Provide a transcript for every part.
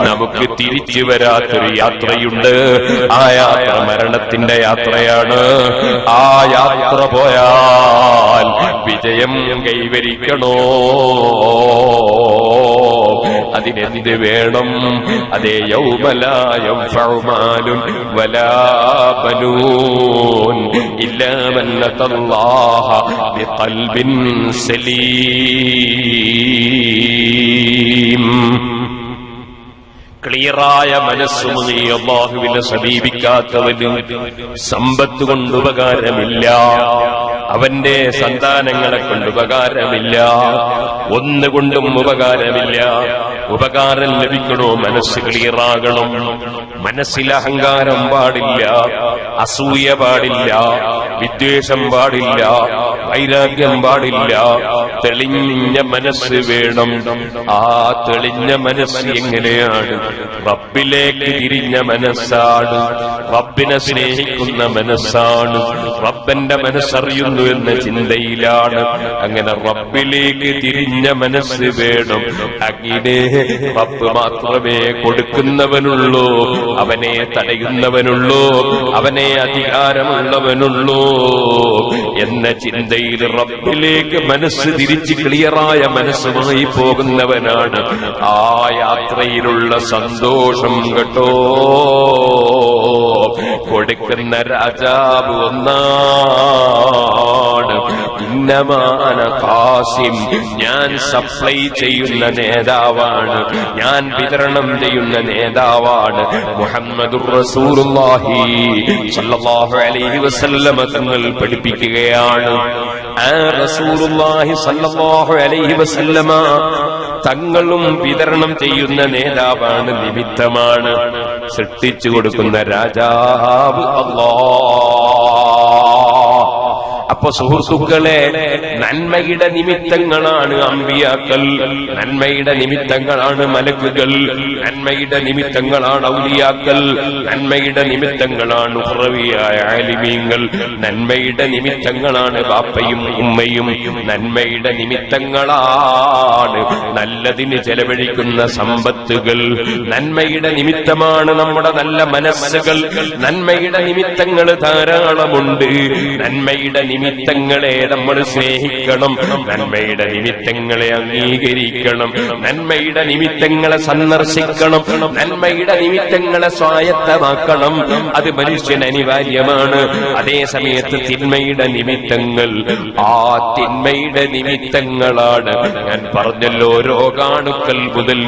നമുക്ക് തിരിച്ചു വരാത്തൊരു യാത്രയുണ്ട്. ആ യാത്ര മരണത്തിന്റെ യാത്രയാണ്. ആ യാത്ര പോയാൽ വിജയം കൈവരിക്കണോ? അതിനെന്ത് വേണം? അതേ യൗമലായം ഫൗമാലും വലാപനൂൻ ഇല്ലാമല്ലതല്ലാഹ ബിഖൽബിൻ സലീം. ക്ലിയറായ മനസ്സുമായി അള്ളാഹുവിനെ സമീപിക്കാത്തവന് സമ്പത്ത് കൊണ്ട് ഉപകാരമില്ല. അവന്റെ സന്താനങ്ങളെ കൊണ്ട് ഉപകാരമില്ല. ഒന്നുകൊണ്ടും ഉപകാരമില്ല. ഉപകാരം ലഭിക്കണോ? മനസ്സ് ക്ലിയറാകണം. മനസ്സിൽ അഹങ്കാരം പാടില്ല. അസൂയ പാടില്ല. വിദ്വേഷം പാടില്ല. വൈരാഗ്യം പാടില്ല തെളിഞ്ഞ മനസ്സ് വേണം. ആ തെളിഞ്ഞ മനസ്സ് എങ്ങനെയാണ്? റബ്ബിലേക്ക് തിരിഞ്ഞ മനസ്സാണ്. റബ്ബിനെ സ്നേഹിക്കുന്ന മനസ്സാണ്. റബ്ബന്റെ മനസ്സറിയുന്നു എന്ന ചിന്തയിലാണ്. അങ്ങനെ റബ്ബിലേക്ക് തിരിഞ്ഞ മനസ്സ് വേണം. അങ്ങനെ റബ്ബ് മാത്രമേ കൊടുക്കുന്നവനുള്ളൂ. അവനെ തടയുന്നവനുള്ളൂ. അവനെ അധികാരമുള്ളവനുള്ളൂ. എന്ന ചിന്തയിൽ റബ്ബിലേക്ക് മനസ്സ് തിരിച്ച് ക്ലിയറായ മനസ്സുമായി പോകുന്നവനാണ്. ആ യാത്രയിലുള്ള സന്തോഷം കേട്ടോ. കൊടുക്കുന്ന രാജാവ് ഒന്നാണ്. ഇന്നമാന കാസിം ഞാൻ സപ്ലൈ ചെയ്യുന്ന നേതാവാണ്. ഞാൻ വിതരണം ചെയ്യുന്ന നേതാവാണ് മുഹമ്മദ് അലൈഹി വസല്ലമ പഠിപ്പിക്കുകയാണ്. അലൈഹി വസല്ലമ തങ്ങളും വിതരണം ചെയ്യുന്ന നേതാവാണ് നിമിത്തമാണ്. സൃഷ്ടിച്ചു കൊടുക്കുന്ന രാജാവ് അല്ലാ അപ്പൊ സുഹൃത്തുക്കളെ നന്മയുടെ നിമിത്തങ്ങളാണ് അമ്പിയാക്കൾ. നന്മയുടെ നിമിത്തങ്ങളാണ് മലക്കുകൾ. നന്മയുടെ നിമിത്തങ്ങളാണ് ഔലിയാക്കൾ. നന്മയുടെ നിമിത്തങ്ങളാണ് ഉറവിയായ ആലിമീങ്ങൾ. നന്മയുടെ നിമിത്തങ്ങളാണ് ബാപ്പയും ഉമ്മയും. നന്മയുടെ നിമിത്തങ്ങളാണ് നല്ലതിന് ചെലവഴിക്കുന്ന സമ്പത്തുകൾ. നന്മയുടെ നിമിത്തമാണ് നമ്മുടെ നല്ല മനസ്സുകൾ. നന്മയുടെ നിമിത്തങ്ങൾ ധാരാളമുണ്ട്. നന്മയുടെ നിമിത്തങ്ങളെ നമ്മൾ സ്നേഹിക്കണം. നന്മയുടെ നിമിത്തങ്ങളെ അംഗീകരിക്കണം. നന്മയുടെ നിമിത്തങ്ങളെ സന്ദർശിക്കണം. നന്മയുടെ നിമിത്തങ്ങളെ സ്വായത്തമാക്കണം. അത് മനുഷ്യന് അനിവാര്യമാണ്. അതേ സമയത്ത് തിന്മയുടെ നിമിത്തങ്ങൾ ആ തിന്മയുടെ നിമിത്തങ്ങളാണ്. ഞാൻ പറഞ്ഞല്ലോ രോഗാണുക്കൾ മുതൽ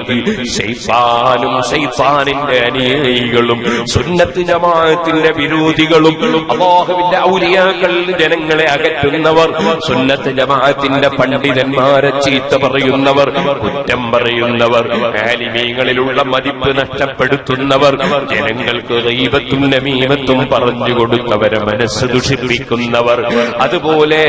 ശൈത്താനും ശൈത്താനിന്റെ അനുയായികളും സുന്നത്ത് ജമാഅത്തിന്റെ വിരോധികളും അള്ളാഹുവിന്റെ ഔലിയാക്കൾ ജനങ്ങളെ അകറ്റുന്നവർ സുന്നത്ത് ജമാഅത്തിന്റെ പണ്ഡിതന്മാരെ ചീത്ത പറയുന്നവർ കുറ്റം പറയുന്നവർ ആലിമീങ്ങളിലുള്ള മതിപ്പ് നഷ്ടപ്പെടുത്തുന്നവർ ജനങ്ങൾക്ക് ദൈവത്തും നമീമത്തും പറഞ്ഞു കൊടുത്തവരെ മനസ്സ് ദുഷിപ്പിക്കുന്നവർ. അതുപോലെ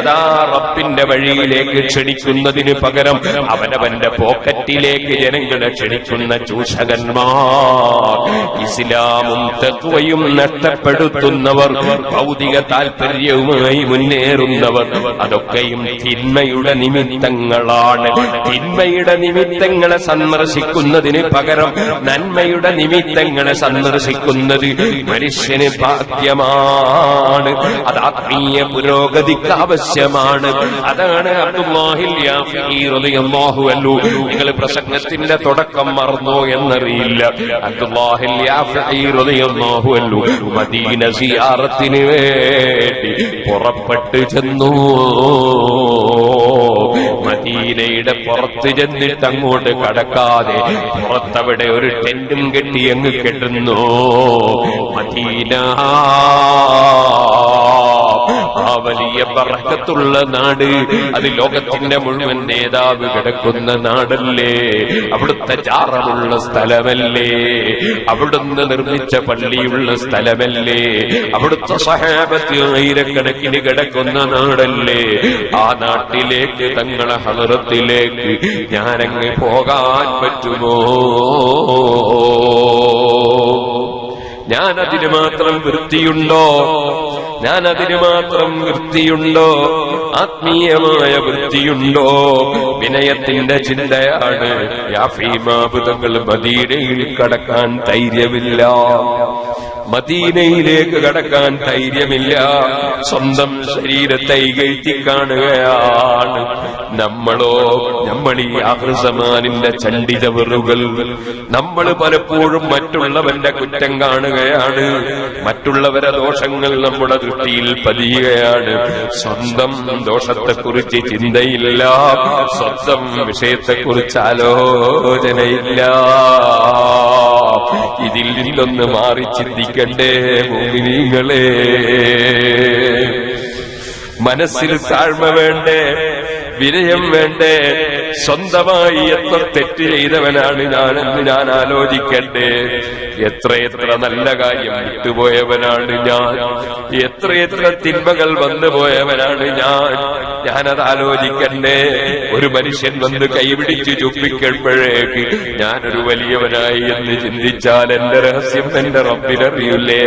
അതാ റബ്ബിന്റെ വഴിയിലേക്ക് ക്ഷണിക്കുന്നതിന് പകരം അവനവന്റെ പോക്കറ്റിലേക്ക് ജനങ്ങളെ ക്ഷണിക്കുന്ന ചൂഷകന്മാർ ഇസ്ലാമും തത്വയും നഷ്ടപ്പെടുത്തുന്നവർ ഭൗതിക താല്പര്യവുമായി മുന്നേറുന്നവർ. അതൊക്കെയും തിന്മയുടെ നിമിത്തങ്ങളാണ്. തിന്മയുടെ നിമിത്തങ്ങളെ സന്ദർശിക്കുന്നതിന് പകരം നന്മയുടെ നിമിത്തങ്ങളെ സന്ദർശിക്കുന്നത് മനുഷ്യന് ഭാഗ്യമാണ്. അത് ആത്മീയ പുരോഗതിക്ക് ആവശ്യമാണ്. അതാണ് അൻഹു. നിങ്ങൾ പ്രസംഗത്തിന്റെ തുടക്കം മറന്നോ എന്നറിയില്ല. അൻഹു മദീന സിയാറത്തിന് വേണ്ടി പുറപ്പെട്ടു ചെന്നു. മദീനയുടെ പുറത്ത് ചെന്നിട്ട് അങ്ങോട്ട് കടക്കാതെ പുറത്തവിടെ ഒരു ടെന്റും കെട്ടി അങ്ങ് കെട്ടുന്നു. മദീന ആ വലിയ പറക്കത്തുള്ള നാട്. അത് ലോകത്തിന്റെ മുഴുവൻ നേതാവ് കിടക്കുന്ന നാടല്ലേ? അവിടുത്തെ ചാറമുള്ള സ്ഥലമല്ലേ? അവിടുന്ന് നിർമ്മിച്ച പള്ളിയുള്ള സ്ഥലമല്ലേ? അവിടുത്തെ സഹാപത്തി ആയിരക്കണക്കിന് കിടക്കുന്ന നാടല്ലേ? ആ നാട്ടിലേക്ക് തങ്ങളെ ഹലറത്തിലേക്ക് ഞാനങ്ങ് പോകാൻ പറ്റുമോ? ഞാൻ അതിന് മാത്രം വൃത്തിയുണ്ടോ? ഞാൻ അതിന് മാത്രം വൃത്തിയുണ്ടോ? ആത്മീയമായ വൃത്തിയുണ്ടോ? വിനയത്തിന്റെ ചിന്തയാണ്. യാഫീമാബുധങ്ങൾ മദീനയിൽ കടക്കാൻ ധൈര്യമില്ല. മദീനയിലേക്ക് കടക്കാൻ ധൈര്യമില്ല. സ്വന്തം ശരീരത്തെ ഇകഴ്ത്തി കാണുകയാണ്. നമ്മളോ നമ്മൾ ഈ ആഹൃസമാനിന്റെ ചണ്ഡിതവറുകൾ നമ്മൾ പലപ്പോഴും മറ്റുള്ളവന്റെ കുറ്റം കാണുകയാണ്. മറ്റുള്ളവരെ ദോഷങ്ങൾ നമ്മുടെ ദൃഷ്ടിയിൽ പതിയുകയാണ്. സ്വന്തം ദോഷത്തെക്കുറിച്ച് ചിന്തയില്ല. സ്വന്തം വിഷയത്തെക്കുറിച്ച് ആലോചനയില്ല. ഇതിൽ നിന്നൊന്ന് മാറി ചിന്തിക്കണ്ടേ ഭൂമിനിങ്ങളെ മനസ്സിൽ താഴ്മ വേണ്ടേ വിനയം വേണ്ടേ സ്വന്തമായി എത്ര തെറ്റ് ചെയ്തവനാണ് ഞാൻ എന്ന് ഞാൻ ആലോചിക്കണ്ടേ. എത്രയെത്ര നല്ല കാര്യം വിട്ടുപോയവനാണ് ഞാൻ. എത്രയെത്ര തിന്മകൾ വന്നു പോയവനാണ് ഞാൻ. ഞാനത് ആലോചിക്കണ്ടേ. ഒരു മനുഷ്യൻ വന്ന് കൈപിടിച്ച് ചുപ്പിക്കുമ്പോഴേക്ക് ഞാനൊരു വലിയവനായി എന്ന് ചിന്തിച്ചാൽ എന്റെ രഹസ്യം എന്റെ റബ്ബിനറിയില്ലേ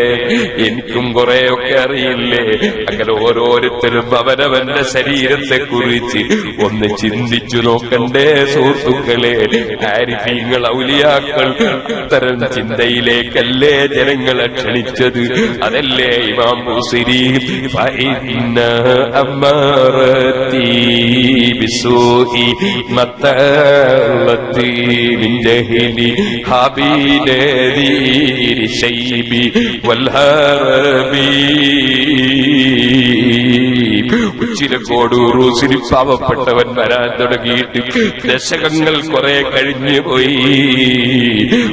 എനിക്കും കുറെയൊക്കെ അറിയില്ലേ? അങ്ങനെ ഓരോരുത്തരും അവനവന്റെ ശരീരത്തെ കുറിച്ച് ഒന്ന് ചിന്തിച്ചു നോക്കണ്ടേ സുഹൃത്തുക്കളെ ആരിഫീങ്ങൾ ഔലിയാക്കൾ അത്തരം ചിന്തയിലേക്കല്ലേ ജനങ്ങളെ ക്ഷണിച്ചത്? അതല്ലേ ഇമാം മുസിരി ഫഇന്ന ഉച്ചിലക്കോട് റൂസിന് പാവപ്പെട്ടവൻ വരാൻ തുടങ്ങിയിട്ട് ദശകങ്ങൾ കുറെ കഴിഞ്ഞു പോയി.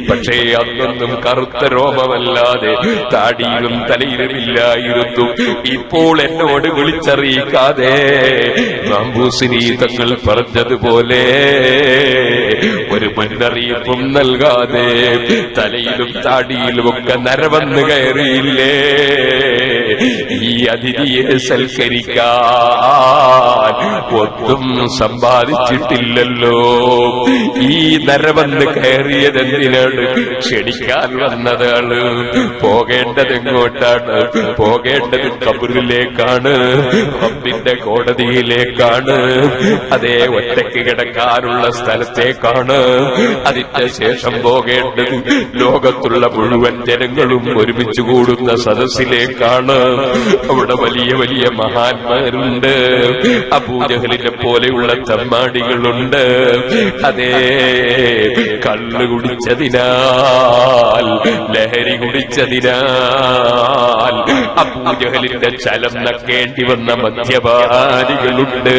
പക്ഷേ അന്നൊന്നും കറുത്ത രോമമല്ലാതെ താടിയിലും തലയിലുമില്ലായിരുന്നു. ഇപ്പോൾ എന്നോട് വിളിച്ചറിയിക്കാതെ ബാംബൂസിനി തങ്ങൾ പറഞ്ഞതുപോലെ ഒരു മുന്നറിയിപ്പും നൽകാതെ തലയിലും താടിയിലും ഒക്കെ നരവന്ന് കയറിയില്ലേ? ഈ അതിഥിയെ സൽക്കരിക്കാൻ സമ്പാദിച്ചിട്ടില്ലല്ലോ. ഈ നരവന്ന് കയറിയത് എന്തിനാണ് ക്ഷണിക്കാൻ വന്നതാണ്? പോകേണ്ടത് എങ്ങോട്ടാണ് പോകേണ്ടത് കബറിലേക്കാണ് റബ്ബിന്റെ കോടതിയിലേക്കാണ് അതേ ഒറ്റയ്ക്ക് കിടക്കാനുള്ള സ്ഥലത്തേക്കാണ്. അതിന്റെ ശേഷം പോകേണ്ടത് ലോകത്തുള്ള മുഴുവൻ ജനങ്ങളും ഒരുമിച്ച് കൂടുന്ന സദസ്സിലേക്കാണ്. അവിടെ വലിയ വലിയ മഹാന്മാരുണ്ട്. അബൂജഹലിനെ പോലെയുള്ള തമ്മാടികളുണ്ട്. അതേ കള്ളു കുടിച്ചതിനാൽ ലഹരി കുടിച്ചതിനാൽ അബൂജഹലിന്റെ ചലം നക്കേണ്ടി വന്ന മദ്യപാരികളുണ്ട്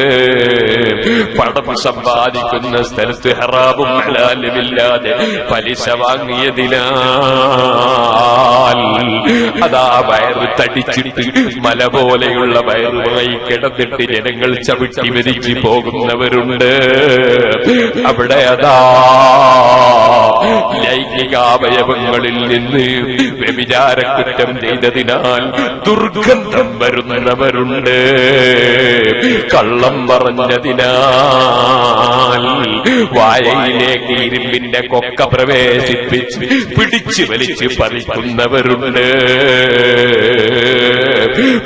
പണം സമ്പാദിക്കുന്ന സ്ഥലത്ത് ഹറാബും ഹലാലുമില്ലാതെ പലിശ വാങ്ങിയതിനാൽ അതാ വയറ് തടിച്ചിട്ട് മല പോലെയുള്ള വയറുമായി കിടന്നിട്ട് ജനങ്ങൾ ചവിട്ടി വരിച്ചു പോകുന്നവരുണ്ട്. അവിടെ അതാ ലൈംഗികാവയവങ്ങളിൽ നിന്ന് വ്യഭിചാരക്കുറ്റം ചെയ്തതിനാൽ ദുർഗന്ധം വരുന്നവരുണ്ട്. കള്ളം പറഞ്ഞതിനാൽ വായയിലേക്ക് ഇരുമ്പിന്റെ കൊക്ക പ്രവേശിപ്പിച്ച് പിടിച്ചു വലിച്ച് പറിക്കുന്നവരുണ്ട്.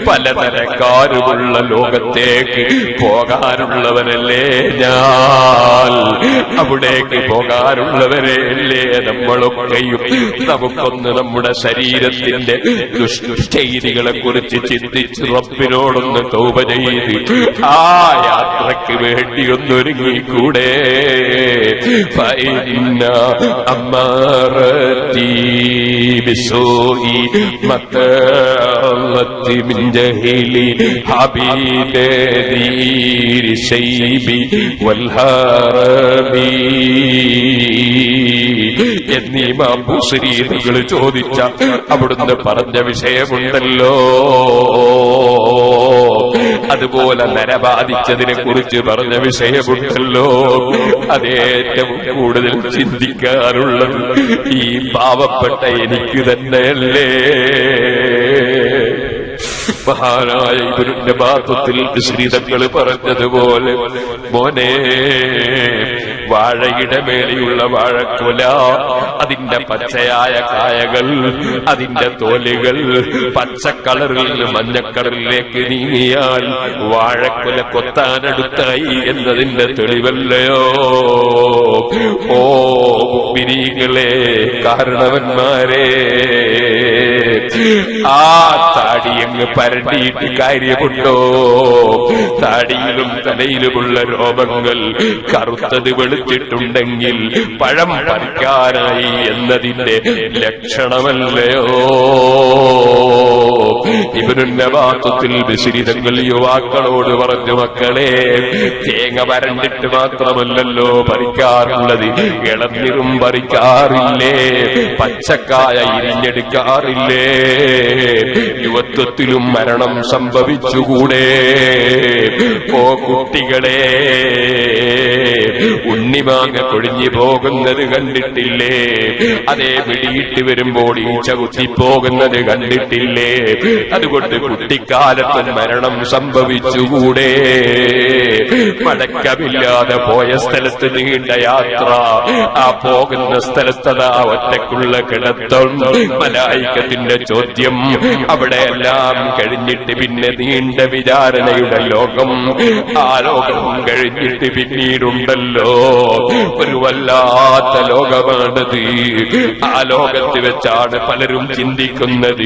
പലതരക്കാരുമുള്ള ലോകത്തേക്ക് പോകാനുള്ളവനല്ലേ ഞാൻ? അവിടേക്ക് പോകാനുള്ളവരെയല്ലേ നമ്മളൊക്കെയും? നമുക്കൊന്ന് നമ്മുടെ ശരീരത്തിന്റെ ദുഷ്ചെയ്തികളെ കുറിച്ച് ചിന്തിച്ച് റബ്ബിനോടൊന്ന് തോപ ചെയ്ത് ആ യാത്രയ്ക്ക് വേണ്ടി ഒന്നൊരുങ്ങിക്കൂടെ? ഫൈന അമ്മാറത്തി ബിസോയി മത്തളത്തി من جهلي حبيب دير الشيب والهرب എന്നീ മാമ്പൂശ്രീകൾ ചോദിച്ച അവിടുന്ന് പറഞ്ഞ വിഷയമുണ്ടല്ലോ അതുപോലെ നരബാധിച്ചതിനെ കുറിച്ച് പറഞ്ഞ വിഷയമുണ്ടല്ലോ അതേറ്റവും കൂടുതൽ ചിന്തിക്കാറുള്ളത് ഈ പാവപ്പെട്ട എനിക്ക് തന്നെയല്ലേ? മഹാനായ ഇവരുടെ ബാത്വത്തിൽ ശ്രീതങ്ങൾ പറഞ്ഞതുപോലെ മോനെ വാഴയുടെ മേലെയുള്ള വാഴക്കൊല അതിന്റെ പച്ചയായ കായകൾ അതിന്റെ തോലുകൾ പച്ചക്കളറിൽ കളറിൽ നിന്ന് മഞ്ഞക്കളറിലേക്ക് നീങ്ങിയാൽ വാഴക്കുല കൊത്താനടുത്തായി എന്നതിന്റെ തെളിവല്ലയോ? ഓ മിനികളെ കാരണവന്മാരെ ആ താടിയങ്ങ് പരണ്ടിയിട്ട് കാര്യമുണ്ടോ? താടിയിലും തലയിലുമുള്ള രോമങ്ങൾ കറുത്തത് വെളുത്തിട്ടുണ്ടെങ്കിൽ പഴം പറിക്കാനായി എന്നതിന്റെ ലക്ഷണമല്ലയോ? ഇവരുടെ വാത്വത്തിൽ വിശരിതങ്ങൾ യുവാക്കളോട് പറഞ്ഞു മക്കളെ തേങ്ങ വരണ്ടിട്ട് മാത്രമല്ലല്ലോ പറിക്കാറുള്ളത്. ഇളന്നിറും പറിക്കാറില്ലേ? പച്ചക്കായ ഇരിഞ്ഞെടുക്കാറില്ലേ? യുവത്വത്തിലും മരണം സംഭവിച്ചുകൂടെ? ഓ കുട്ടികളെ ഉണ്ണിമാങ്ങ കൊഴിഞ്ഞു പോകുന്നത് കണ്ടിട്ടില്ലേ? അതേ പിടിയിട്ട് വരുമ്പോൾ ഈച്ച കുത്തിപ്പോകുന്നത് കണ്ടിട്ടില്ലേ? അതുകൊണ്ട് കുട്ടിക്കാലത്തും മരണം സംഭവിച്ചുകൂടെ? മടക്കമില്ലാതെ പോയ സ്ഥലത്ത് നീണ്ട യാത്ര. ആ പോകുന്ന സ്ഥലത്തതാ ഒറ്റക്കുള്ള കിടത്തം മലായിക്കത്തിന്റെ ചോദ്യം. അവിടെ എല്ലാം കഴിഞ്ഞിട്ട് പിന്നെ നീണ്ട വിചാരണയുടെ ലോകം. ആ ലോകം കഴിഞ്ഞിട്ട് പിന്നീടുണ്ടല്ലോ. ഒരു വല്ലാത്ത ലോകമാണത്. ആ ലോകത്ത് വെച്ചാണ് പലരും ചിന്തിക്കുന്നത്.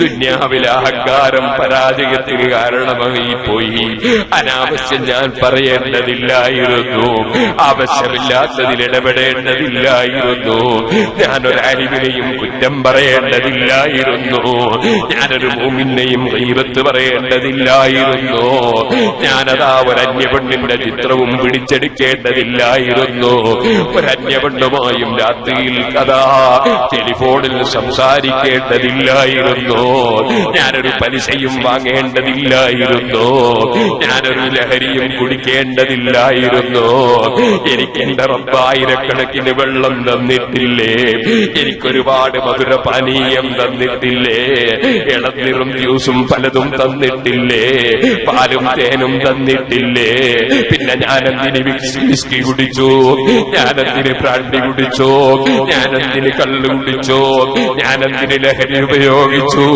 ദുന്യാവിലെ അഹങ്കാരം പരാജയത്തിന് കാരണമായി പോയി. അനാവശ്യം ഞാൻ പറയേണ്ടതില്ലായിരുന്നു. ആവശ്യമില്ലാത്തതിൽ ഇടപെടേണ്ടതില്ലായിരുന്നു. ഞാനൊരു അരിവിനെയും കുറ്റം പറയേണ്ടതില്ലായിരുന്നു. ഞാനൊരു മൂമിനെയും ദൈവത്ത് പറയേണ്ടതില്ലായിരുന്നു. ഞാനതാ ഒരു അന്യപെണ്ണിന്റെ ചിത്രവും പിടിച്ചെടുക്കേണ്ടതില്ലായിരുന്നു. ഒരു അന്യപെണ്ണുമായും രാത്രിയിൽ കഥാ ടെലിഫോണിൽ സംസാരിക്കേണ്ടതില്ലായിരുന്നു. ഞാനൊരു പലിശയും വാങ്ങേണ്ടതില്ലായിരുന്നു. ഞാനൊരു ലഹരിയും കുടിക്കേണ്ടതില്ലായിരുന്നു. എനിക്ക് എന്റെ റബ്ബായിരക്കണക്കിന് വെള്ളം തന്നിട്ടില്ലേ? എനിക്കൊരുപാട് മധുര പാനീയം തന്നിട്ടില്ലേ? ഇളനീറും ജ്യൂസും പലതും തന്നിട്ടില്ലേ? പാലും തേനും തന്നിട്ടില്ലേ? പിന്നെ ഞാനെന്തിന് വിസ്കി കുടിച്ചു? ഞാനെന്തിന് പ്രാണ്ടി കുടിച്ചോ? ഞാനെന്തിന് കള്ളു കുടിച്ചോ? ഞാനെന്തിന് ലഹരി ഉപയോഗിച്ചു?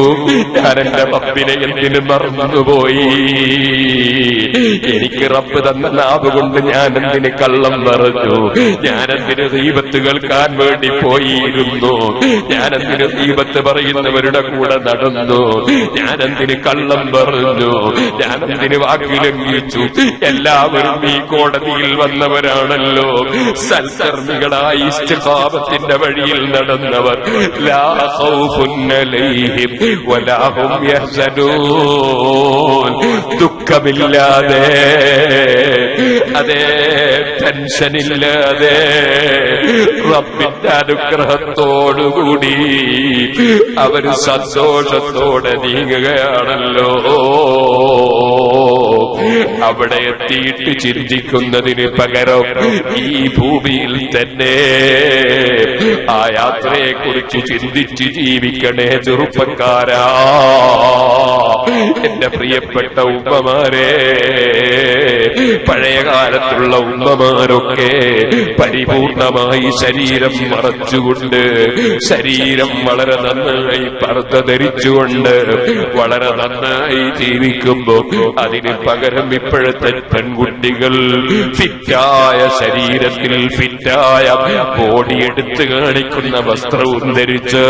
എന്റെ റബ്ബിനെ എന്തിന് മറന്നുപോയി? എനിക്ക് റബ്ബ് തന്ന നാവ് കൊണ്ട് ഞാൻ എന്തിന് കള്ളം പറഞ്ഞു ഞാൻ എന്തിന് ദീപത്ത് കേൾക്കാൻ വേണ്ടി പോയിരുന്നു? ഞാൻ എന്തിന് ദീപത്ത് പറയുന്നവരുടെ കൂടെ നടന്നു? ഞാൻ എന്തിന് കള്ളം പറഞ്ഞു ഞാൻ എന്തിന് ലംഘിച്ചു? എല്ലാവരും ഈ കോടതിയിൽ വന്നവരാണല്ലോ. സൽക്കർമ്മികളായി ഇഷ്ടഭാവത്തിന്റെ വഴിയിൽ നടന്നവർ. ലാ ഖൗഫുൻ അലൈഹിം ദുഃഖമില്ലാതെ അതേ ടെൻഷനില്ലാതെ റബ്ബിന്റെ അനുഗ്രഹത്തോടുകൂടി അവർ സന്തോഷത്തോടെ നീങ്ങുകയാണല്ലോ. അവിടെ എത്തിയിട്ട് ചിന്തിക്കുന്നതിന് പകരം ഈ ഭൂമിയിൽ തന്നെ ആ യാത്രയെ കുറിച്ച് ചിന്തിച്ച് ജീവിക്കണേ ചെറുപ്പക്കാരാ. എന്റെ പ്രിയപ്പെട്ട ഉമ്മമാരെ പഴയ കാലത്തുള്ള ഉമ്മമാരൊക്കെ പരിപൂർണമായി ശരീരം മറച്ചുകൊണ്ട് ശരീരം വളരെ നന്നായി പർദ്ദ ധരിച്ചുകൊണ്ട് വളരെ നന്നായി ജീവിക്കുമ്പോ അതിന് പകരം ഇപ്പോഴത്തെ പെൺകുട്ടികൾ ഫിറ്റായ ശരീരത്തിൽ ഫിറ്റായ ബോഡി എടുത്തു കാണിക്കുന്ന വസ്ത്രവും ധരിച്ച്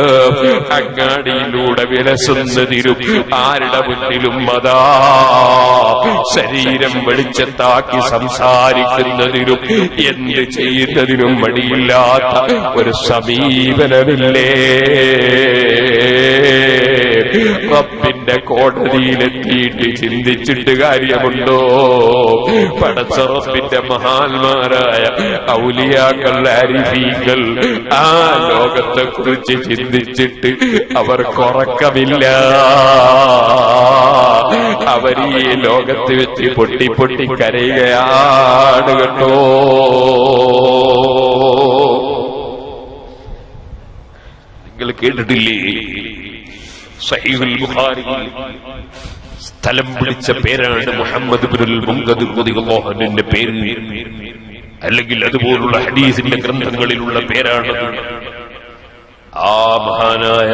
അങ്ങാടിയിലൂടെ വിലസുന്നതിരും ആരുടെ മുന്നിലും അതാ ശരീരം വെളിച്ചത്താക്കി സംസാരിക്കുന്നതിനും എന്ത് ചെയ്യുന്നതിനും മടിയില്ലാത്ത ഒരു സമീപനമില്ലേ? റബ്ബിന്റെ കോടതിയിലെത്തിയിട്ട് ചിന്തിച്ചിട്ട് കാര്യമുണ്ടോ? പടച്ച റബ്ബിന്റെ മഹാന്മാരായ ഔലിയാക്കൾ ആ ലോകത്തെ കുറിച്ച് ചിന്തിച്ചിട്ട് അവർ കുറക്കമില്ല. അവർ ഈ ലോകത്ത് വെച്ച് പൊട്ടി പൊട്ടി കരയുകയാണ് കേട്ടോ നിങ്ങൾ കേട്ടിട്ടില്ലേ? സ്ഥലം പിടിച്ച പേരാണ് മുഹമ്മദ് ബിനുൽ പേര്. അല്ലെങ്കിൽ അതുപോലുള്ള ഹദീസിന്റെ ഗ്രന്ഥങ്ങളിലുള്ള പേരാണ് ആ മഹാനായ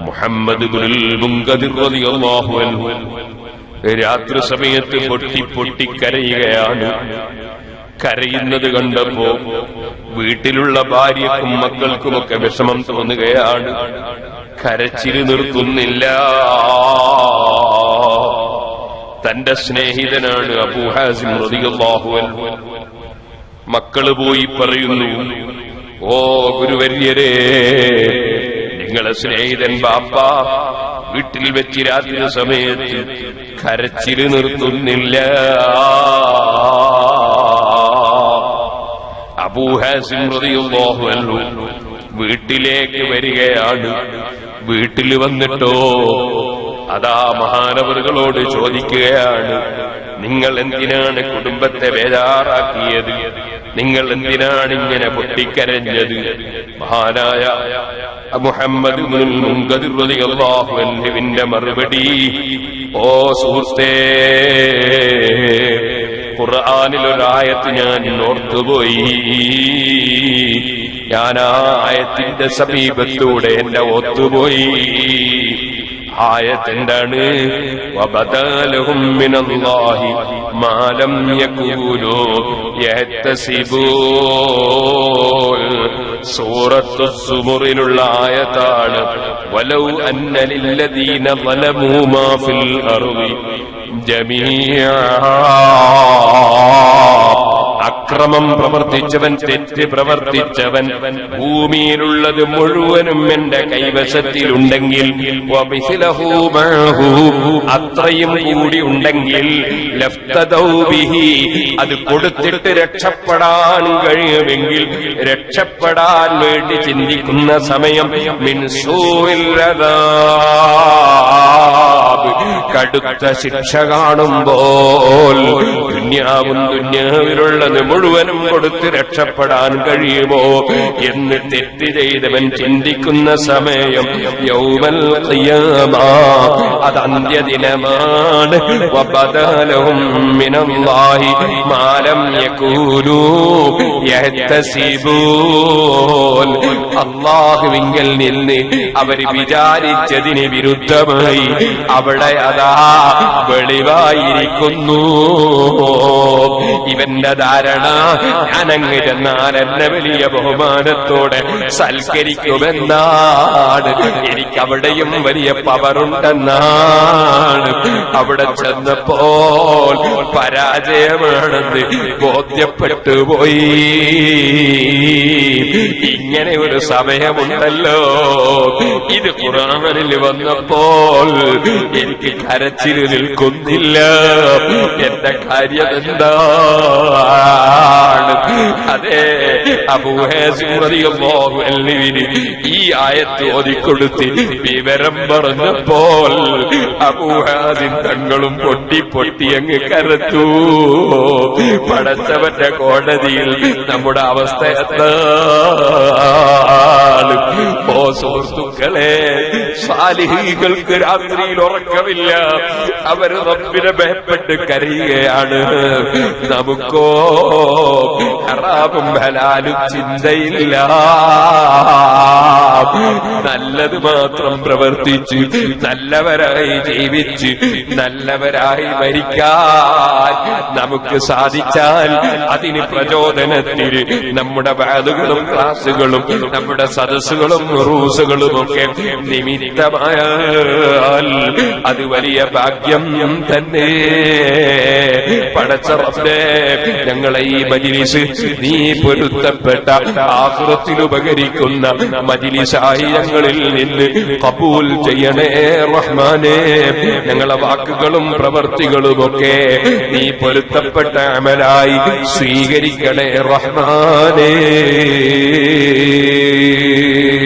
മുഹമ്മദ് രാത്രി സമയത്ത് പൊട്ടി പൊട്ടി കരയുകയാണ്. കരയുന്നത് കണ്ടപ്പോ വീട്ടിലുള്ള ഭാര്യക്കും മക്കൾക്കുമൊക്കെ വിഷമം തോന്നുകയാണ്. കരച്ചിൽ നിർത്തുന്നില്ല. തന്റെ സ്നേഹിതനാണ് അബൂഹാസിം അൻഹു. മക്കൾ പോയി പറയുന്നു ഓ ഗുരുവര്യരെ നിങ്ങളെ സ്നേഹിതൻ ബാപ്പ വീട്ടിൽ വെച്ച് രാത്രി സമയത്ത് കരച്ചിൽ നിർത്തുന്നില്ല. അബൂഹാസിം അൻഹു വീട്ടിലേക്ക് വരികയാണ്. വീട്ടിൽ വന്നിട്ടോ? അതാ മഹാനവറുകളോട് ചോദിക്കുകയാണ്. നിങ്ങൾ എന്തിനാണ് കുടുംബത്തെ ബേജാറാക്കിയത്? നിങ്ങൾ എന്തിനാണ് ഇങ്ങനെ പൊട്ടിക്കരഞ്ഞത്? മഹാനായ മുഹമ്മദ് അൻഹുവിന്റെ മറുപടി ഓ സുഹൃത്തേ ഖുർആാനിലൊരായത്ത് ഞാൻ ഓർത്തുപോയി. ഞാൻ ആയത്തിന്റെ സമീപത്തൂടെ എന്നെ ഒത്തുപോയി. ആയത്തെന്താണ് മാലം സുമുറിലുള്ള ആയത്താണ് വലൗ അന്നലില്ലദീന ലില്ലദീന മാഫിൽ അർളി ജമീഅ അക്രമം പ്രവർത്തിച്ചവൻ തെറ്റ് പ്രവർത്തിച്ചവൻ ഭൂമിയിലുള്ളത് മുഴുവനും എന്റെ കൈവശത്തിലുണ്ടെങ്കിൽ അത്രയും കൂടി ഉണ്ടെങ്കിൽ അത് കൊടുത്തിട്ട് രക്ഷപ്പെടാൻ കഴിയുമെങ്കിൽ രക്ഷപ്പെടാൻ വേണ്ടി ചിന്തിക്കുന്ന സമയം മിൻ സൂഇൽ അദാബ്. കടുത്ത ശിക്ഷ കാണുമ്പോൾ ദുന്യാവും ദുന്യാവിലുള്ളത് മുഴുവനും കൊടുത്ത് രക്ഷപ്പെടാൻ കഴിയുമോ എന്ന് തെറ്റ് ചെയ്തവൻ ചിന്തിക്കുന്ന സമയം യൗമൽ അത് അന്ത്യദിനമാണ്. മാലം നിന്ന് അവർ വിചാരിച്ചതിന് വിരുദ്ധമായി അവിടെ അതാ വെളിവായിരിക്കുന്നു. ഇവന്റെ ധാരണ. ഞാനങ്ങ് ചെന്നാൽ എന്നെ വലിയ ബഹുമാനത്തോടെ സൽക്കരിക്കുമെന്നാണ്. എനിക്ക് അവിടെയും വലിയ പവറുണ്ടെന്നാണ് അവിടെ ചെന്നപ്പോൾ പരാജയമാണെന്ന് ബോധ്യപ്പെട്ടു പോയി. ഇങ്ങനെ ഒരു സമയമുണ്ടല്ലോ. ഇത് ഖുറാനിൽ വന്നപ്പോൾ എനിക്ക് കരച്ചിൽ നിൽക്കുന്നില്ല എന്റെ കാര്യം എന്താണ് അതെ. അബൂഹേസിന് ഈ ആയത്ത് ഓതിക്കൊടുത്ത് വിവരം പറഞ്ഞപ്പോൾ അബൂഹാദിൻ തങ്ങളും പൊട്ടി പൊട്ടി അങ്ങ് കരത്തു പടച്ചവന്റെ കോടതിയിൽ നമ്മുടെ അവസ്ഥ എന്താണ്? ഓ സുഹൃത്തുക്കളെ സാലിഹികൾക്ക് രാത്രിയിൽ ഉറക്കമില്ല. അവർ റബ്ബിനെ ഭയപ്പെട്ട് കരയുകയാണ്. നമുക്കോ ഹറാമും ഹലാലും ചിന്തയില്ല. നല്ലത് മാത്രം പ്രവർത്തിച്ച് നല്ലവരായി ജീവിച്ച് നല്ലവരായി മരിക്കാൻ നമുക്ക് സാധിച്ചാൽ അതിന് പ്രചോദനത്തിന് നമ്മുടെ വാതുകളും ക്ലാസുകളും നമ്മുടെ സദസ്സുകളും റൂസുകളും ഒക്കെ നിമിത്തമായാൽ അത് വലിയ ഭാഗ്യം തന്നെ. പടച്ചറപ്പേ ഞങ്ങളെ ഈ മജിലിസ് നീ പൊരുത്തപ്പെട്ട ആഹൃത്തിൽ ഉപകരിക്കുന്ന മജിലിസായി ഞങ്ങളിൽ നിന്ന് കബൂൽ ചെയ്യണേ റഹ്മാനേ. ഞങ്ങളെ വാക്കുകളും പ്രവർത്തികളുമൊക്കെ നീ പൊരുത്തപ്പെട്ട അമലായി സ്വീകരിക്കണേ റഹ്മാനേ.